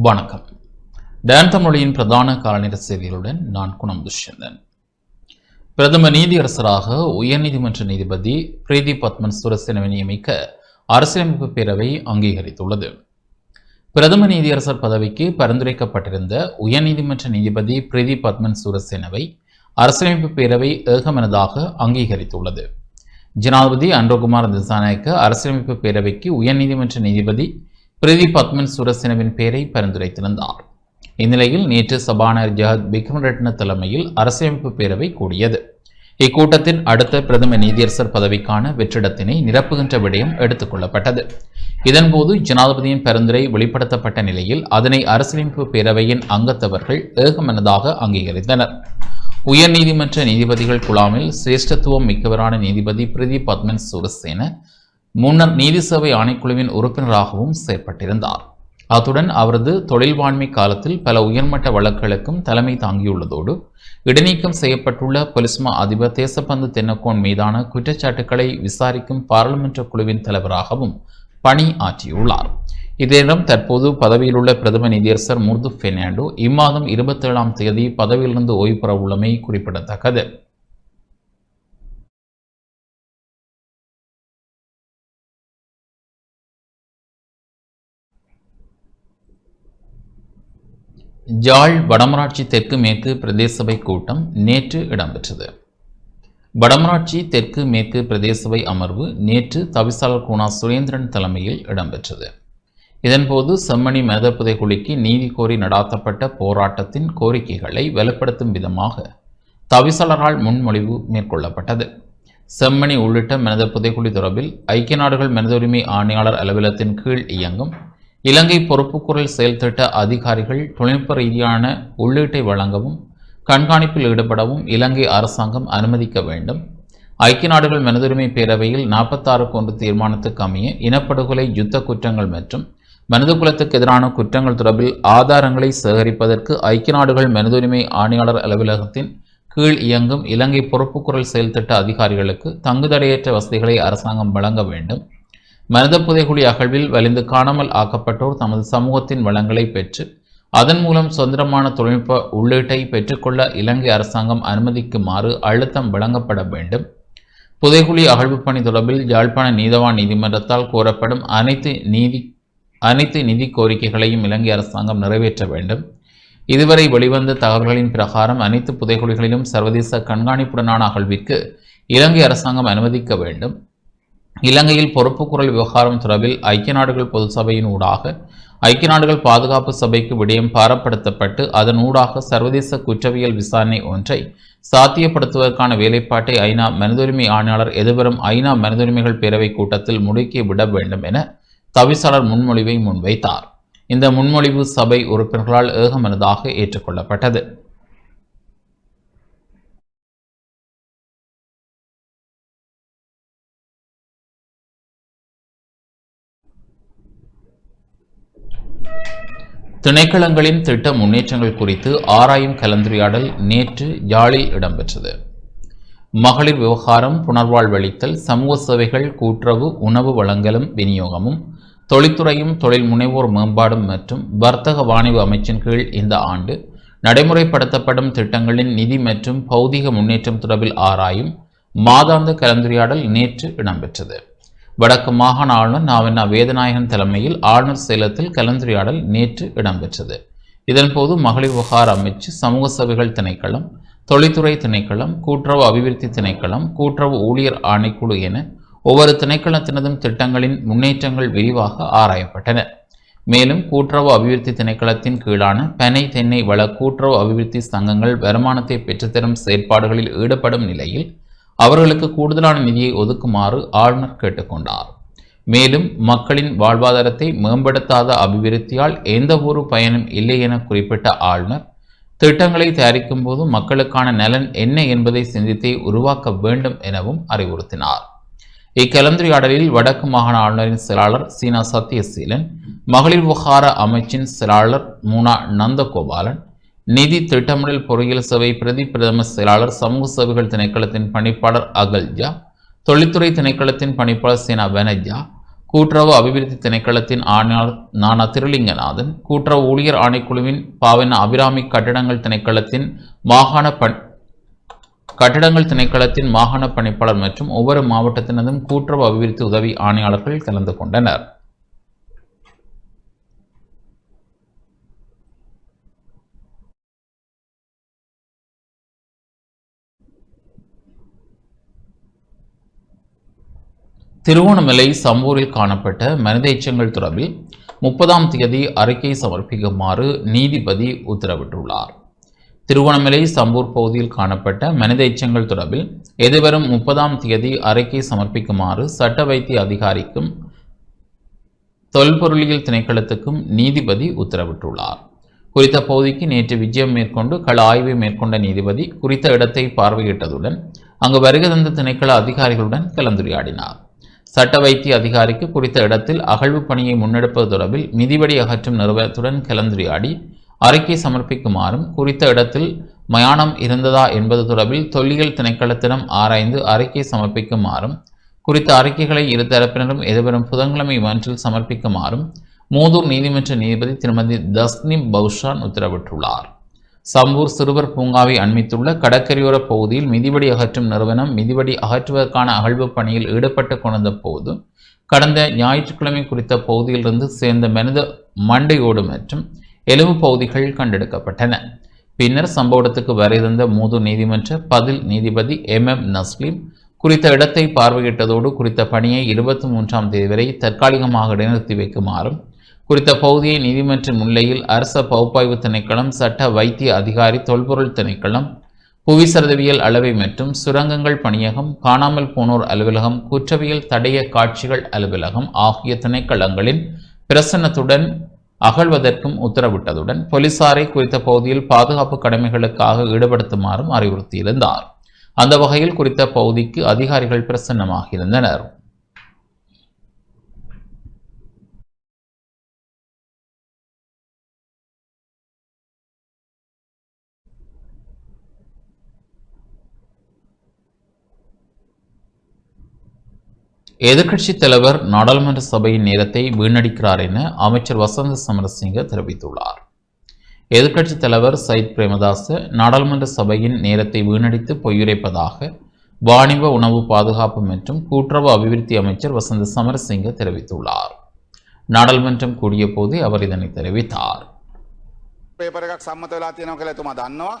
வணக்கம். டேன் தமிழின் பிரதான காலநிற செய்திகளுடன் நான் குணம் துஷ்யந்தன். பிரதம நீதியரசராக உயர்நீதிமன்ற நீதிபதி பிரீதி பத்மன் சுரசேனவை நியமிக்க அரசியலமைப்பு பேரவை அங்கீகரித்துள்ளது. பிரதம நீதியரசர் பதவிக்கு பரிந்துரைக்கப்பட்டிருந்த உயர்நீதிமன்ற நீதிபதி பிரீதி பத்மன் சுரசேனவை அரசியலமைப்பு பேரவை ஏகமனதாக அங்கீகரித்துள்ளது. ஜனாதிபதி அன்றகுமார் திசாநாயக்க அரசியலமைப்பு பேரவைக்கு உயர்நீதிமன்ற நீதிபதி பிரதி பத்மன் சுரசேனவின் பெயரை பரிந்துரைத்திருந்தார் இந்நிலையில் நேற்று சபாநாயகர் ஜஹத் விக்ரமரட்ன தலைமையில் அரசியமைப்பு பேரவை கூடியது. இக்கூட்டத்தின் அடுத்த பிரதம நீதியரசர் பதவிக்கான வெற்றிடத்தினை நிரப்புகின்ற விடயம் எடுத்துக் கொள்ளப்பட்டது. இதன்போது ஜனாதிபதியின் பரிந்துரை வெளிப்படுத்தப்பட்ட நிலையில் அதனை அரசியலமைப்பு பேரவையின் அங்கத்தவர்கள் ஏகமனதாக அங்கீகரித்தனர். உயர்நீதிமன்ற நீதிபதிகள் குழாமில் சிரேஷ்டத்துவம் மிக்கவரான நீதிபதி பிரதி பத்மன் சுரசேன முன்னர் நீதி ஆணைக்குழுவின் உறுப்பினராகவும் செயற்பட்டிருந்தார். அத்துடன் அவரது தொழில்வாண்மை காலத்தில் பல உயர்மட்ட வழக்குகளுக்கும் தலைமை தாங்கியுள்ளதோடு இடைநீக்கம் செய்யப்பட்டுள்ள பொலிஸ்மா அதிபர் தேசப்பந்து தென்னக்கோன் மீதான குற்றச்சாட்டுக்களை விசாரிக்கும் பாராளுமன்ற குழுவின் தலைவராகவும் பணி ஆற்றியுள்ளார். இதனிடம் தற்போது பதவியிலுள்ள பிரதம நீதியரசர் முர்து பெர்னாண்டோ இம்மாதம் இருபத்தேழாம் தேதி பதவியிலிருந்து ஓய்வு பெற உள்ளமை குறிப்பிடத்தக்கது. ஜாழ் வடமராட்சி தெற்கு மேற்கு பிரதேச சபை கூட்டம் நேற்று இடம்பெற்றது. வடமராட்சி தெற்கு மேற்கு பிரதேச சபை அமர்வு நேற்று தவிசாளர் குணா சுரேந்திரன் தலைமையில் இடம்பெற்றது. இதன்போது செம்மணி மனித புதைக்குழிக்கு நீதி கோரி நடாத்தப்பட்ட போராட்டத்தின் கோரிக்கைகளை வலுப்படுத்தும் விதமாக தவிசாளரால் முன்மொழிவு மேற்கொள்ளப்பட்டது. செம்மணி உள்ளிட்ட மனித புதைக்குழி தொடர்பில் ஐக்கிய நாடுகள் மனித உரிமை ஆணையாளர் அலுவலகத்தின் கீழ் இயங்கும் இலங்கை பொறுப்புக்குரல் செயல்திட்ட அதிகாரிகள் தொழில்நுட்ப ரீதியான உள்ளீட்டை வழங்கவும் கண்காணிப்பில் ஈடுபடவும் இலங்கை அரசாங்கம் அனுமதிக்க வேண்டும். ஐக்கிய நாடுகள் மனிதுரிமை பேரவையில் நாற்பத்தாறுக்கு ஒன்று தீர்மானத்துக்கு அமைய இனப்படுகொலை யுத்த குற்றங்கள் மற்றும் மனிதகுலத்துக்கு எதிரான குற்றங்கள் தொடர்பில் ஆதாரங்களை சேகரிப்பதற்கு ஐக்கிய நாடுகள் மனிதுரிமை ஆணையாளர் அலுவலகத்தின் கீழ் இயங்கும் இலங்கை பொறுப்புக்குரல் செயல்திட்ட அதிகாரிகளுக்கு தங்குதடையற்ற வசதிகளை அரசாங்கம் வழங்க வேண்டும். மனித புதைகுழி அகழ்வில் வலிந்து காணாமல் ஆக்கப்பட்டோர் தமது சமூகத்தின் வளங்களை பெற்று அதன் மூலம் சுதந்திரமான தொழில்நுட்ப உள்ளீட்டை பெற்றுக்கொள்ள இலங்கை அரசாங்கம் அனுமதிக்குமாறு அழுத்தம் வழங்கப்பட வேண்டும். புதைகுழி அகழ்வு பணி தொடர்பில் யாழ்ப்பாண நீதவான் நீதிமன்றத்தால் கோரப்படும் அனைத்து நீதி அனைத்து நிதி கோரிக்கைகளையும் இலங்கை அரசாங்கம் நிறைவேற்ற வேண்டும். இதுவரை வெளிவந்த தகவல்களின் பிரகாரம் அனைத்து புதைகுழிகளிலும் சர்வதேச கண்காணிப்புடனான அகழ்விற்கு இலங்கை அரசாங்கம் அனுமதிக்க வேண்டும். இலங்கையில் பொறுப்புக்குரல் விவகாரம் தொடர்பில் ஐக்கிய நாடுகள் பொது சபையின் ஊடாக ஐக்கிய நாடுகள் பாதுகாப்பு சபைக்கு விடயம் பாரப்படுத்தப்பட்டு அதன் ஊடாக சர்வதேச குற்றவியல் விசாரணை ஒன்றை சாத்தியப்படுத்துவதற்கான வேலைப்பாட்டை ஐநா மனிதுரிமை ஆணையாளர் எதிர்வரும் ஐநா மனிதுரிமைகள் பேரவை கூட்டத்தில் முடுக்கி விட வேண்டும் என தவிசாளர் முன்மொழிவை முன்வைத்தார். இந்த முன்மொழிவு சபை உறுப்பினர்களால் ஏகமனதாக ஏற்றுக்கொள்ளப்பட்டது. திணைக்களங்களின் திட்ட முன்னேற்றங்கள் குறித்து ஆராயும் கலந்துரையாடல் நேற்று யாழில் இடம்பெற்றது. மகளிர் விவகாரம் புனர்வாழ்வளித்தல் சமூக சேவைகள் கூட்டுறவு உணவு வழங்கலும் விநியோகமும் தொழில்துறையும் தொழில் முனைவோர் மேம்பாடும் மற்றும் வர்த்தக வாணிப அமைச்சின் கீழ் இந்த ஆண்டு நடைமுறைப்படுத்தப்படும் திட்டங்களின் நிதி மற்றும் பௌதிக முன்னேற்றம் தொடர்பில் ஆராயும் மாதாந்த கலந்துரையாடல் நேற்று இடம்பெற்றது. வடக்கு மாகாண ஆளுநர் நாவண்ணா வேதநாயகன் தலைமையில் ஆளுநர் சேலத்தில் கலந்துரையாடல் நேற்று இடம்பெற்றது. இதன்போது மகளிர் விவகார அமைச்சு சமூக சபைகள் திணைக்களம் தொழில்துறை திணைக்களம் கூட்டுறவு அபிவிருத்தி திணைக்களம் கூட்டுறவு ஊழியர் ஆணைக்குழு என ஒவ்வொரு திணைக்களத்தினதும் திட்டங்களின் முன்னேற்றங்கள் விரிவாக ஆராயப்பட்டன. மேலும் கூட்டுறவு அபிவிருத்தி திணைக்களத்தின் கீழான பனை தென்னை வள கூட்டுறவு அபிவிருத்தி சங்கங்கள் வருமானத்தை பெற்றுத்தரும் செயற்பாடுகளில் ஈடுபடும் நிலையில் அவர்களுக்கு கூடுதலான நிதியை ஒதுக்குமாறு ஆளுநர் கேட்டுக்கொண்டார். மேலும் மக்களின் வாழ்வாதாரத்தை மேம்படுத்தாத அபிவிருத்தியால் எந்த ஒரு பயனும் இல்லை என குறிப்பிட்ட ஆளுநர் திட்டங்களை தயாரிக்கும் போது மக்களுக்கான நலன் என்ன என்பதை சிந்தித்தே உருவாக்க வேண்டும் எனவும் அறிவுறுத்தினார். இக்கலந்துரையாடலில் வடக்கு மாகாண ஆளுநரின் செயலாளர் சீனா சத்யசீலன் மகளிர் விவகார அமைச்சின் செயலாளர் மூனா நந்தகோபாலன் நிதி திட்டமிடல் பொறியியல் சபை பிரதி பிரதம செயலாளர் சமூக சேவைகள் திணைக்களத்தின் பணிப்பாளர் அகல்ஜா தொழில்துறை திணைக்களத்தின் பணிப்பாளர் சீனா வெனஜா கூட்டுறவு அபிவிருத்தி திணைக்களத்தின் ஆணையாளர் நானா திருலிங்கநாதன் கூட்டுறவு ஊழியர் ஆணைக்குழுவின் பாவன அபிராமி கட்டிடங்கள் திணைக்களத்தின் மாகாண பண் கட்டிடங்கள் திணைக்களத்தின் மாகாண பணிப்பாளர் மற்றும் ஒவ்வொரு மாவட்டத்தினதும் கூட்டுறவு அபிவிருத்தி உதவி ஆணையாளர்கள் கலந்து கொண்டனர். திருவோணமலை சம்பூரில் காணப்பட்ட மனித எச்சங்கள் தொடர்பில் முப்பதாம் தேதி அறிக்கை சமர்ப்பிக்குமாறு நீதிபதி உத்தரவிட்டுள்ளார். திருவோணமலை சம்பூர் பகுதியில் காணப்பட்ட மனித எச்சங்கள் தொடர்பில் எதிர்வரும் முப்பதாம் தேதி அறிக்கை சமர்ப்பிக்குமாறு சட்ட வைத்திய அதிகாரிக்கும் தொல்பொருளியல் திணைக்களத்துக்கும் நீதிபதி உத்தரவிட்டுள்ளார். குறித்த பகுதிக்கு நேற்று விஜயம் மேற்கொண்டு கள ஆய்வை மேற்கொண்ட நீதிபதி குறித்த இடத்தை பார்வையிட்டதுடன் அங்கு வருகை தந்த திணைக்கள அதிகாரிகளுடன் கலந்துரையாடினார். சட்ட வைத்திய அதிகாரிக்கு குறித்த இடத்தில் அகழ்வு பணியை முன்னெடுப்பது தொடர்பில் மிதிவடி அகற்றும் நிறுவனத்துடன் கலந்துரையாடி அறிக்கை சமர்ப்பிக்குமாறும் குறித்த இடத்தில் மயானம் இருந்ததா என்பது தொடர்பில் தொல்லியல் திணைக்களத்திடம் ஆராய்ந்து அறிக்கை சமர்ப்பிக்குமாறும் குறித்த அறிக்கைகளை இருதரப்பினரும் எதிர்வரும் புதன்கிழமை மன்றில் சமர்ப்பிக்குமாறும் மூதூர் நீதிமன்ற நீதிபதி திருமதி தஸ்னிம் பௌஷான் உத்தரவிட்டுள்ளார். சம்பூர் சிறுவர் பூங்காவை அண்மித்துள்ள கடற்கரையோர பகுதியில் மிதிவடி அகற்றும் நிறுவனம் மிதிவடி அகற்றுவதற்கான அகழ்வு பணியில் ஈடுபட்டு கொண்ட போது கடந்த ஞாயிற்றுக்கிழமை குறித்த பகுதியிலிருந்து சேர்ந்த மனித மண்டையோடு மற்றும் எலும்பு பகுதிகள் கண்டெடுக்கப்பட்டன. பின்னர் சம்பவத்துக்கு வரைதந்த மூது நீதிமன்ற பதில் நீதிபதி எம். எம். நஸ்லீம் குறித்த இடத்தை பார்வையிட்டதோடு குறித்த பணியை இருபத்தி மூன்றாம் தேதி வரை தற்காலிகமாக இடைநிறுத்தி வைக்குமாறும் குறித்த பகுதியை நீதிமன்ற முன்னிலையில் அரச பகுப்பாய்வு திணைக்களம் சட்ட வைத்திய அதிகாரி தொல்பொருள் திணைக்களம் புவிசரதவியல் அளவை மற்றும் சுரங்கங்கள் பணியகம் காணாமல் போனோர் அலுவலகம் குற்றவியல் தடைய காட்சிகள் அலுவலகம் ஆகிய திணைக்களங்களின் பிரசன்னத்துடன் அகழ்வதற்கும் உத்தரவிட்டதுடன் போலீசாரை குறித்த பகுதியில் பாதுகாப்பு கடமைகளுக்காக ஈடுபடுத்துமாறும் அறிவுறுத்தியிருந்தார். அந்த வகையில் குறித்த பகுதிக்கு அதிகாரிகள் பிரசன்னமாக இருந்தனர் எதிர்க்கட்சித் தலைவர் நாடாளுமன்ற சபையின் நேரத்தை வீணடிக்கிறார் என அமைச்சர் வசந்த சமரசிங்க தெரிவித்துள்ளார் எதிர்க்கட்சித் தலைவர் சயித் பிரேமதாச நாடாளுமன்ற சபையின் நேரத்தை வீணடித்து பொய்யுரைப்பதாக வாணிப உணவு பாதுகாப்பு மற்றும் கூட்டுறவு அபிவிருத்தி அமைச்சர் வசந்த சமரசிங்க தெரிவித்துள்ளார் நாடாளுமன்றம் கூடிய போது அவர் இதனை தெரிவித்தார் පේපර එකක් සම්මත වෙලා තියෙනවා කියලා එතුමා දන්නවා.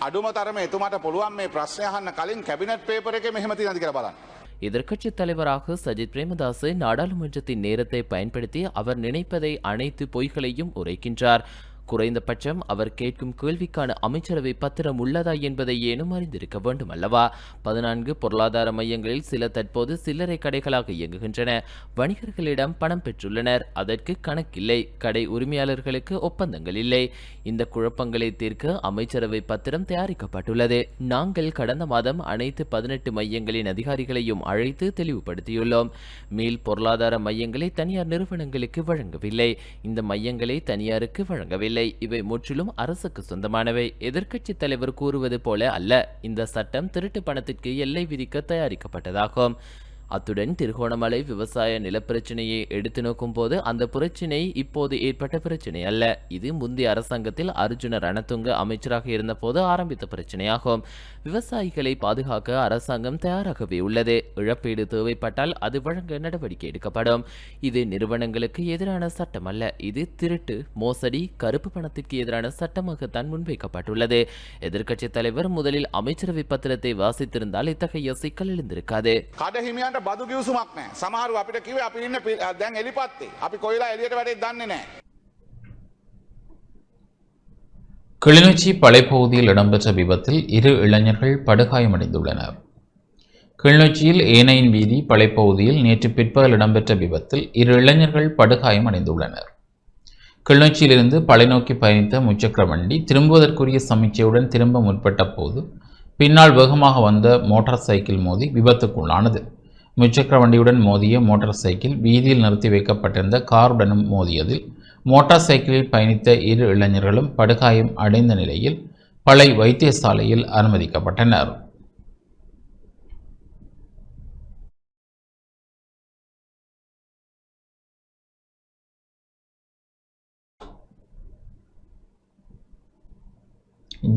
අඩුම තරම එතුමාට පුළුවන් මේ ප්‍රශ්නය අහන්න කලින් කැබිනට් පේපර එකේ මෙහෙම තියෙනවද කියලා බලන්න. எதிர்க்கட்சித் தலைவராக சஜித் பிரேமதாசு நாடாளுமன்றத்தின் நேரத்தை பயன்படுத்தி அவர் நினைப்பதை அனைத்து பொய்களையும் உரைக்கின்றார். குறைந்தபட்சம் அவர் கேட்கும் கேள்விக்கான அமைச்சரவை பத்திரம் உள்ளதா என்பதை ஏனும் அறிந்திருக்க வேண்டும் அல்லவா பதினான்கு பொருளாதார மையங்களில் சில தற்போது சில்லறை கடைகளாக இயங்குகின்றன வணிகர்களிடம் பணம் பெற்றுள்ளனர். அதற்கு கணக்கில்லை. கடை உரிமையாளர்களுக்கு ஒப்பந்தங்கள் இல்லை. இந்த குழப்பங்களை தீர்க்க அமைச்சரவை பத்திரம் தயாரிக்கப்பட்டுள்ளது. நாங்கள் கடந்த மாதம் அனைத்து பதினெட்டு மையங்களின் அதிகாரிகளையும் அழைத்து தெளிவுபடுத்தியுள்ளோம். மீள் பொருளாதார மையங்களை தனியார் நிறுவனங்களுக்கு வழங்கவில்லை. இந்த மையங்களை தனியாருக்கு வழங்கவில்லை. இவை முற்றிலும் அரசுக்கு சொந்தமானவை. எதிர்க்கட்சி தலைவர் கூறுவது போல அல்ல இந்த சட்டம் திருட்டு பணத்திற்கு எல்லை விதிக்க தயாரிக்கப்பட்டதாகும். அத்துடன் திருகோணமலை விவசாய நிலப்பிரச்சனையை எடுத்து நோக்கும் போது அந்த பிரச்சினை இப்போது ஏற்பட்ட பிரச்சினை அல்ல. இது முந்தைய அரசாங்கத்தில் அர்ஜுன ரணத்துங்க அமைச்சராக இருந்தபோது ஆரம்பித்த பிரச்சினையாகும். விவசாயிகளை பாதுகாக்க அரசாங்கம் தயாராகவே உள்ளது. இழப்பீடு தேவைப்பட்டால் அது வழங்க நடவடிக்கை எடுக்கப்படும். இது நிறுவனங்களுக்கு எதிரான சட்டம் அல்ல. இது திருட்டு மோசடி கருப்பு பணத்திற்கு எதிரான சட்டமாகத்தான் முன்வைக்கப்பட்டுள்ளது. எதிர்க்கட்சி தலைவர் முதலில் அமைச்சரவை பத்திரத்தை வாசித்திருந்தால் இத்தகைய சிக்கல் எழுந்திருக்காது. බදු කිවසුමක් නෑ සමහරු අපිට කිවේ අපි ඉන්න පි- අ, දැන් එලිපත්තේ අපි කොයිලා එලියට වැඩේ දන්නේ නෑ. கிளிநொச்சி பளைப்பகுதியில் இடம்பெற்ற விபத்தில் இரு இளைஞர்கள் படுகாயமடைந்துள்ளனர் கிளிநொச்சியில் ஏனையின் வீதி பளைப்பகுதியில் நேற்று பிற்பகல் இடம்பெற்ற விபத்தில் இரு இளைஞர்கள் படுகாயமடைந்துள்ளனர் கிளிநொச்சியிலிருந்து பளை நோக்கி பயணித்த முச்சக்கர வண்டி திரும்புவதற்குரிய சமீட்சையுடன் திரும்ப முற்பட்ட போது பின்னால் வேகமாக வந்த மோட்டார் சைக்கிள் மோதி விபத்துக்குள்ளானது முச்சக்கர வண்டியுடன் மோதிய மோட்டார் சைக்கிள் வீதியில் நிறுத்தி வைக்கப்பட்டிருந்த காருடனும் மோதியதில். மோட்டார் சைக்கிளில் பயணித்த இரு இளைஞர்களும் படுகாயம் அடைந்த நிலையில் பழை வைத்தியசாலையில் அனுமதிக்கப்பட்டனர்.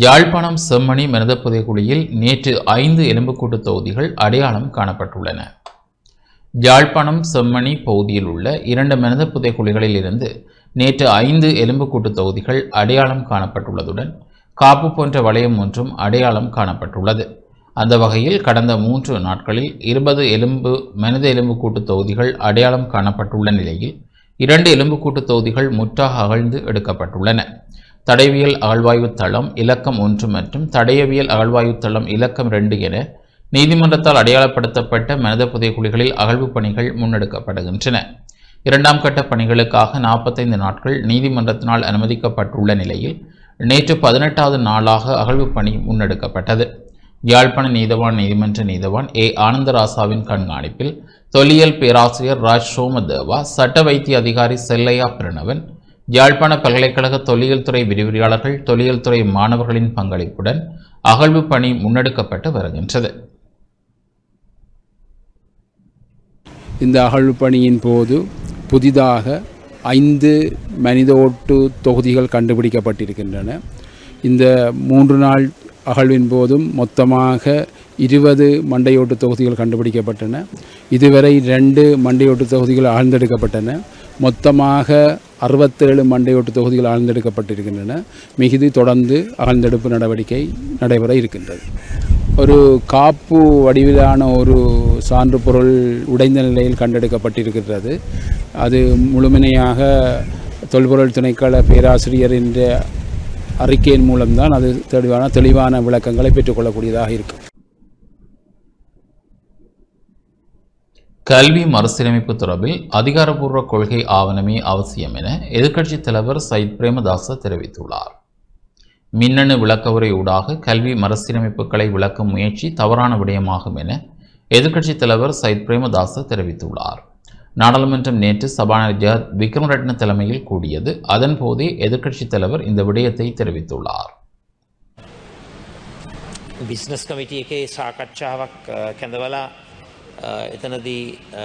யாழ்ப்பாணம் செம்மணி மனித புதைக்குழியில் நேற்று ஐந்து எலும்புக்கூட்டு தொகுதிகள் அடையாளம் காணப்பட்டுள்ளன. யாழ்ப்பாணம் செம்மணி பகுதியில் உள்ள இரண்டு மனித புதைக்குழிகளில் இருந்து நேற்று ஐந்து எலும்புக்கூட்டு தொகுதிகள் அடையாளம் காணப்பட்டுள்ளதுடன் காப்பு போன்ற வளையம் ஒன்றும் அடையாளம் காணப்பட்டுள்ளது. அந்த வகையில் கடந்த மூன்று நாட்களில் இருபது எலும்பு மனித எலும்புக்கூட்டு தொகுதிகள் அடையாளம் காணப்பட்டுள்ள நிலையில் இரண்டு எலும்புக்கூட்டு தொகுதிகள் முற்றாக அகழ்ந்து எடுக்கப்பட்டுள்ளன. தடையவியல் அகழ்வாயு தளம் இலக்கம் ஒன்று மற்றும் தடையவியல் அகழ்வாயு தளம் இலக்கம் ரெண்டு என நீதிமன்றத்தால் அடையாளப்படுத்தப்பட்ட மனித புதைக்குழிகளில் அகழ்வு பணிகள் முன்னெடுக்கப்படுகின்றன. இரண்டாம் கட்ட பணிகளுக்காக நாற்பத்தைந்து நாட்கள் நீதிமன்றத்தினால் அனுமதிக்கப்பட்டுள்ள நிலையில் நேற்று பதினெட்டாவது நாளாக அகழ்வு பணி முன்னெடுக்கப்பட்டது. யாழ்ப்பாண நீதவான் நீதிமன்ற நீதவான் ஏ. ஆனந்தராசாவின் கண்காணிப்பில் தொல்லியல் பேராசிரியர் ராஜ் சோமதேவா சட்ட வைத்திய அதிகாரி செல்லையா பிரணவன் யாழ்ப்பாண பல்கலைக்கழக தொல்லியல் துறை விரிவுரையாளர்கள் தொல்லியல் துறை மாணவர்களின் பங்களிப்புடன் அகழ்வு பணி முன்னெடுக்கப்பட்டு வருகின்றது. இந்த அகழ்வு பணியின் போது புதிதாக ஐந்து மனித ஓட்டு தொகுதிகள் கண்டுபிடிக்கப்பட்டிருக்கின்றன. இந்த மூன்று நாள் அகழ்வின் போதும் மொத்தமாக இருபது மண்டையோட்டு தொகுதிகள் கண்டுபிடிக்கப்பட்டன. இதுவரை ரெண்டு மண்டையோட்டு தொகுதிகள் ஆழ்ந்தெடுக்கப்பட்டன. மொத்தமாக அறுபத்தேழு மண்டையோட்டு தொகுதிகள் ஆழ்ந்தெடுக்கப்பட்டிருக்கின்றன. மிகுதி தொடர்ந்து அகழ்ந்தெடுப்பு நடவடிக்கை நடைபெற இருக்கின்றது. ஒரு காப்பு வடிவிலான ஒரு சான்று பொருள் உடைந்த நிலையில் கண்டெடுக்கப்பட்டிருக்கிறது அது முழுமையாக தொல்பொருள் திணைக்கள பேராசிரியர் என்ற அறிக்கையின் மூலம்தான் அது தெளிவான தெளிவான விளக்கங்களை பெற்றுக்கொள்ளக்கூடியதாக இருக்கும் கல்வி மறுசீரமைப்பு தொடர்பில் அதிகாரப்பூர்வ கொள்கை ஆவணமே அவசியம் என எதிர்க்கட்சித் தலைவர் சயித் பிரேமதாச தெரிவித்துள்ளார். மின்னணு விளக்கவுரை ஊடாக கல்வி மறுசீரமைப்புகளை விளக்கும் முயற்சி தவறான விடயமாகும் என எதிர்க்கட்சித் தலைவர் சயித் பிரேமதாச தெரிவித்துள்ளார் நாடாளுமன்றம் நேற்று சபாநாயகர் விக்ரமரட்ன தலைமையில் கூடியது அதன்போதே எதிர்க்கட்சித் தலைவர் இந்த விடயத்தை தெரிவித்துள்ளார் බිස්නස් කමිටිය එකේ සාකච්ඡාවක් අ, කැඳවලා අ, එතනදී අ,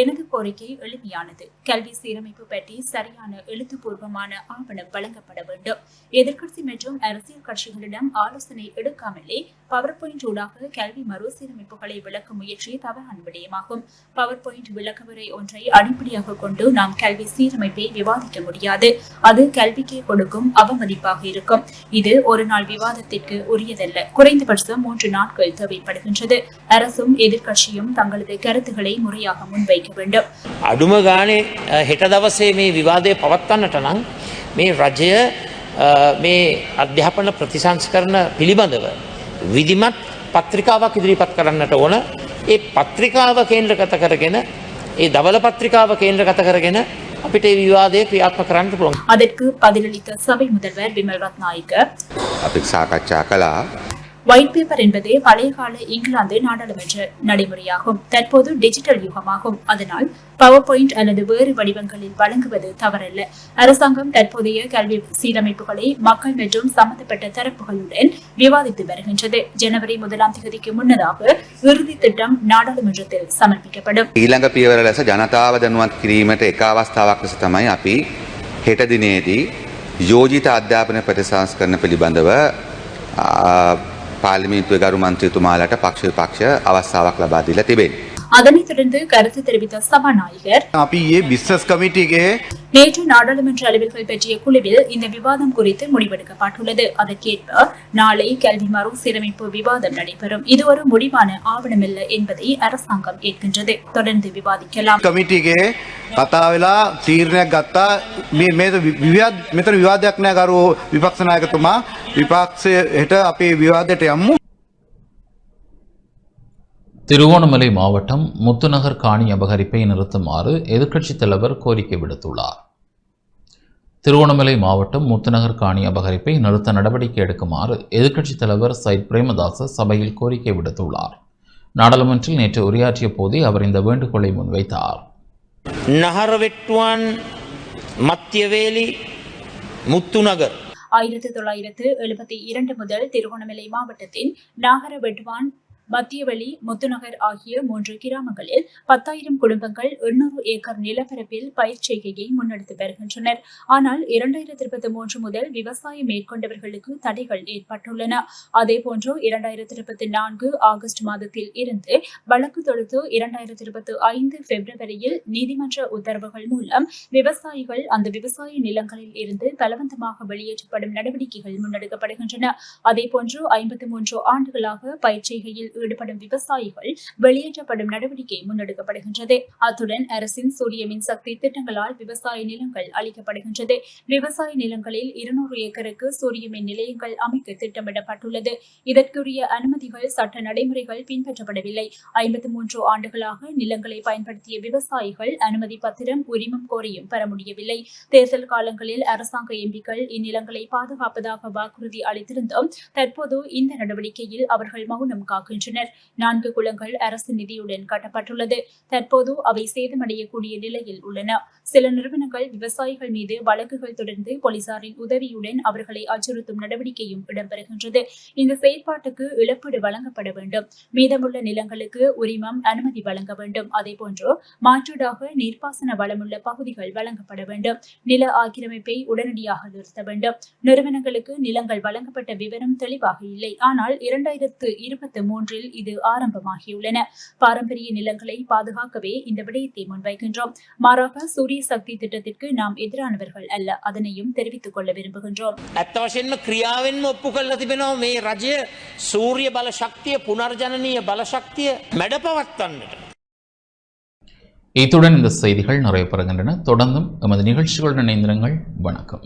எனது கோரிக்கை எளிமையானது. கல்வி சீரமைப்பு பற்றி சரியான எழுத்துப்பூர்வமான ஆவணம் வழங்கப்பட வேண்டும். எதிர்க்கட்சி மற்றும் அரசியல் கட்சிகளிடம் ஆலோசனை எடுக்காமலே பவர் பாயிண்ட் ஊடாக கல்வி மறுசீரமைப்புகளை விளக்க முயற்சி தவறான விடயமாகும். பவர் பாயிண்ட் விளக்கவரை ஒன்றை அடிப்படையாக கொண்டு நாம் கல்வி சீரமைப்பை விவாதிக்க முடியாது. அது கல்விக்கே கொடுக்கும் அவமதிப்பாக இருக்கும். இது ஒரு நாள் விவாதத்திற்கு உரியதல்ல. குறைந்தபட்சம் மூன்று நாட்கள் தேவைப்படுகின்றது. அரசும் எதிர்க்கட்சியும் தங்களது கருத்துக்களை முறையாக முன்வைக்க வேண்டும் අඩුම ගානේ අ, හෙට දවසේ මේ විවාදය පවත්වන්නට නම් මේ රජය අ, මේ අධ්‍යාපන ප්‍රතිසංස්කරණ පිළිබඳව විදිමත් පත්‍රිකාවක් ඉදිරිපත් කරන්නට ඕන ඒ පත්‍රිකාව කේන්ද්‍රගත කරගෙන ඒ දවල පත්‍රිකාව කේන්ද්‍රගත කරගෙන අපිට ඒ විවාදය ක්‍රියාත්ම කරන්න පුළුවන් அதற்கு பதிலளித்த சபை முதல்வர் விமல் ரத்நாயக்க අපි සාකච්ඡා කළා ஒயிட் பேப்பர் என்பது பழைய கால இங்கிலாந்து நாடாளுமன்ற நடைமுறையாகும் தற்போது டிஜிட்டல் யுகமாகும் அதனால் பவர் பாயிண்ட் அல்லது வேறு வடிவங்களில் வழங்குவது தவறல்ல அரசாங்கம் தற்போதைய கல்வி சீரமைப்புகளை மக்கள் மற்றும் சம்பந்தப்பட்ட தரப்புகளுடன் விவாதித்து வருகின்றது ஜனவரி முதலாம் தேதிக்கு முன்னதாக இறுதி திட்டம் நாடாளுமன்றத்தில் சமர்ப்பிக்கப்படும் ඊළඟ පියවර ලෙස ජනතාව දැනුවත් කිරීමට එක අවස්ථාවක් ලෙස තමයි අපි හෙට දිනේදී යෝජිත අධ්‍යාපන ප්‍රතිසංස්කරණ පිළිබඳව ආ, පාර්ලිමේන්තුවේ ගරු මන්ත්‍රීතුමාලට පක්ෂ විපක්ෂ අවස්ථාවක් ලබා දීලා තිබෙනවා. அதனைத் தொடர்ந்து கருத்து தெரிவித்த சபாநாயகர் අපි ඒ බිස්සස් කමිටිගේ நேற்று நாடாளுமன்ற அலுவல்கள் பற்றிய குழுவில் இந்த விவாதம் குறித்து முடிவெடுக்கப்பட்டுள்ளது அதற்கேற்ப நாளை கல்வி மறுசீரமைப்பு விவாதம் நடைபெறும் இது ஒரு முடிவான ஆவணமல்ல என்பதை அரசாங்கம் ஏற்கின்றது தொடர்ந்து விவாதிக்கலாம் කමිටිගේ කතා වෙලා තීරණයක් ගත්තා මේ මේ විවාද මෙතන විවාදයක් නෑ ගරු විපක්ෂ නායකතුමා විපක්ෂය හෙට අපේ විවාදයට යම්මු திருவோணமலை மாவட்டம் முத்துநகர் காணி அபகரிப்பை நிறுத்துமாறு எதிர்க்கட்சித் தலைவர் கோரிக்கை விடுத்துள்ளார். திருவோணமலை மாவட்டம் முத்துநகர் காணி அபகரிப்பை நிறுத்த நடவடிக்கை எடுக்குமாறு எதிர்க்கட்சித் தலைவர் சைத் பிரேமதாச சபையில் கோரிக்கை விடுத்துள்ளார். நாடாளுமன்றில் நேற்று உரையாற்றிய போதே அவர் இந்த வேண்டுகோளை முன்வைத்தார். நகர நகரவெட்டுவான் மத்தியவேலி முத்துநகர். ஆயிரத்தி தொள்ளாயிரத்து எழுபத்தி இரண்டு முதல் திருவோணமலை மாவட்டத்தின் நாகர வெட்வான் மத்தியவெளி முத்துநகர் ஆகிய மூன்று கிராமங்களில் பத்தாயிரம் குடும்பங்கள் எண்ணூறு ஏக்கர் நிலப்பரப்பில் பயிர் செய்கையை முன்னெடுத்து வருகின்றனர். ஆனால் இரண்டாயிரத்தி இருபத்தி மூன்று முதல் விவசாயம் மேற்கொண்டவர்களுக்கு தடைகள் ஏற்பட்டுள்ளன. அதேபோன்று இரண்டாயிரத்தி இருபத்தி நான்கு ஆகஸ்ட் மாதத்தில் இருந்து வழக்கு தொடுத்து இரண்டாயிரத்தி இருபத்தி ஐந்து பிப்ரவரியில் நீதிமன்ற உத்தரவுகள் மூலம் விவசாயிகள் அந்த விவசாய நிலங்களில் இருந்து பலவந்தமாக வெளியேற்றப்படும் நடவடிக்கைகள் முன்னெடுக்கப்படுகின்றன. அதேபோன்று ஐம்பத்தி மூன்று ஆண்டுகளாக பயிர் செய்கையில் ஈடுபடும் விவசாயிகள் வெளியேற்றப்படும் நடவடிக்கை முன்னெடுக்கப்படுகின்றது. அத்துடன் அரசின் சூரிய மின்சக்தி திட்டங்களால் விவசாய நிலங்கள் அளிக்கப்படுகின்றது விவசாய நிலங்களில் இருநூறு ஏக்கருக்கு சூரிய மின் நிலையங்கள் அமைக்க திட்டமிடப்பட்டுள்ளது. இதற்குரிய அனுமதிகள் சட்ட நடைமுறைகள் பின்பற்றப்படவில்லை. ஐம்பத்தி மூன்று ஆண்டுகளாக நிலங்களை பயன்படுத்திய விவசாயிகள் அனுமதி பத்திரம் உரிமம் கோரியும் பெற முடியவில்லை. தேர்தல் காலங்களில் அரசாங்க எம்பிக்கள் இந்நிலங்களை பாதுகாப்பதாக வாக்குறுதி அளித்திருந்தும் தற்போது இந்த நடவடிக்கையில் அவர்கள் மௌனம் காக்கின்றனர். நான்கு குளங்கள் அரசு நிதியுடன் கட்டப்பட்டுள்ளது. தற்போது அவை சேதமடையக்கூடிய நிலையில் உள்ளன. சில நிறுவனங்கள் விவசாயிகள் மீது வழக்குகள் தொடர்ந்து போலீசாரின் உதவியுடன் அவர்களை அச்சுறுத்தும் நடவடிக்கையும் இடம்பெறுகின்றது. இந்த செயற்பாட்டுக்கு இழப்பீடு வழங்கப்பட வேண்டும். மீதமுள்ள நிலங்களுக்கு உரிமம் அனுமதி வழங்க வேண்டும். அதேபோன்று மாற்றீடாக நீர்ப்பாசன வளமுள்ள பகுதிகள் வழங்கப்பட வேண்டும். நில ஆக்கிரமிப்பை உடனடியாக நிறுத்த வேண்டும். நிறுவனங்களுக்கு நிலங்கள் வழங்கப்பட்ட விவரம் தெளிவாக இல்லை. ஆனால் இரண்டாயிரத்து இருபத்தி மூன்று மூன்றில் இது ஆரம்பமாகியுள்ளன பாரம்பரிய நிலங்களை பாதுகாக்கவே இந்த விடயத்தை முன்வைக்கின்றோம் மாறாக சூரிய சக்தி திட்டத்திற்கு நாம் எதிரானவர்கள் அல்ல அதனையும் தெரிவித்துக் கொள்ள விரும்புகின்றோம் ඇත්ත වශයෙන්ම ක්‍රියාවෙන්ම ඔප්පු කරලා තිබෙනවා මේ රජය සූරිය බල ශක්තිය පුනර්ජනනීය බලශක්තිය මැඩ පවත්වන්නට. இத்துடன் இந்த செய்திகள் நிறைவு பெறுகின்றன தொடர்ந்தும் எமது நிகழ்ச்சிகளுடன் இணைந்திருங்கள் வணக்கம்